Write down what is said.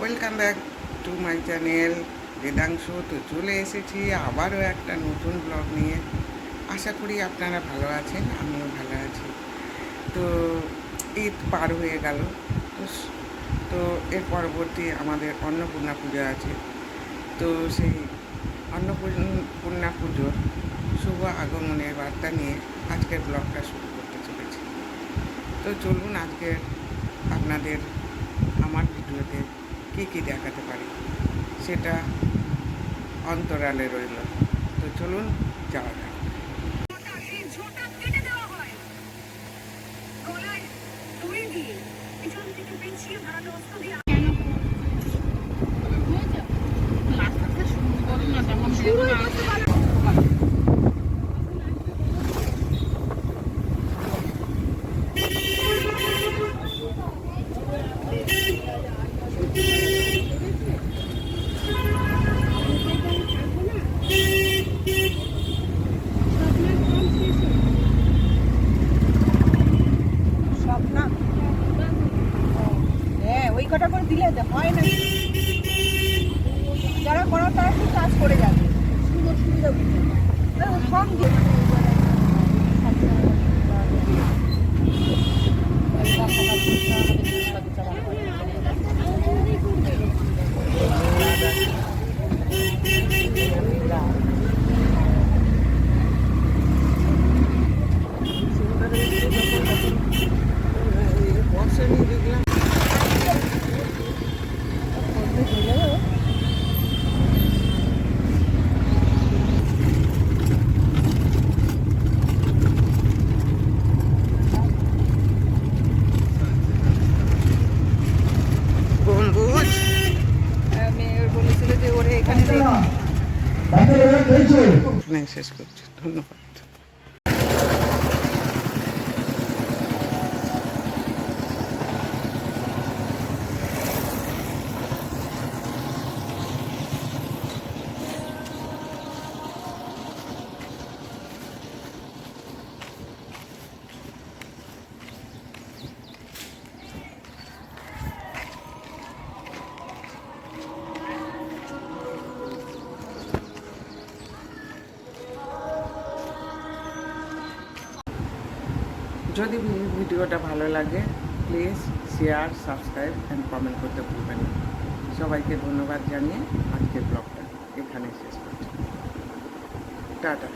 Welcome back to my channel Vedansh তো চলে এসেছি আবারও একটা নতুন ব্লগ নিয়ে। আশা করি আপনারা ভালো আছেন, আমিও ভালো আছি। তো ঈদ পার হয়ে গেল। তো তো এর পরবর্তী আমাদের অন্নপূর্ণা পুজো আছে। তো সেই অন্নপূর্ণা পুজোর শুভ আগমনের বার্তা নিয়ে আজকের ব্লগটা শুরু করতে চলেছি। তো চলুন আজকের আপনাদের কী কী দেখাতে পারি? সেটা অন্তরালে রইল। তো চলুন যাওয়া যাক। এই দিলে হয় না। যারা করার তারা একটু কাজ করে যাবে। সুন্দর সুবিধা বুঝে। এখানে শেষ করছি ধন্যবাদ। যদি ভিডিওটা ভালো লাগে please share subscribe and comment করতে ভুলবেন না। সবাইকে ধন্যবাদ জানিয়ে আজকের ব্লগটা এখানে শেষ করছি। টাটা।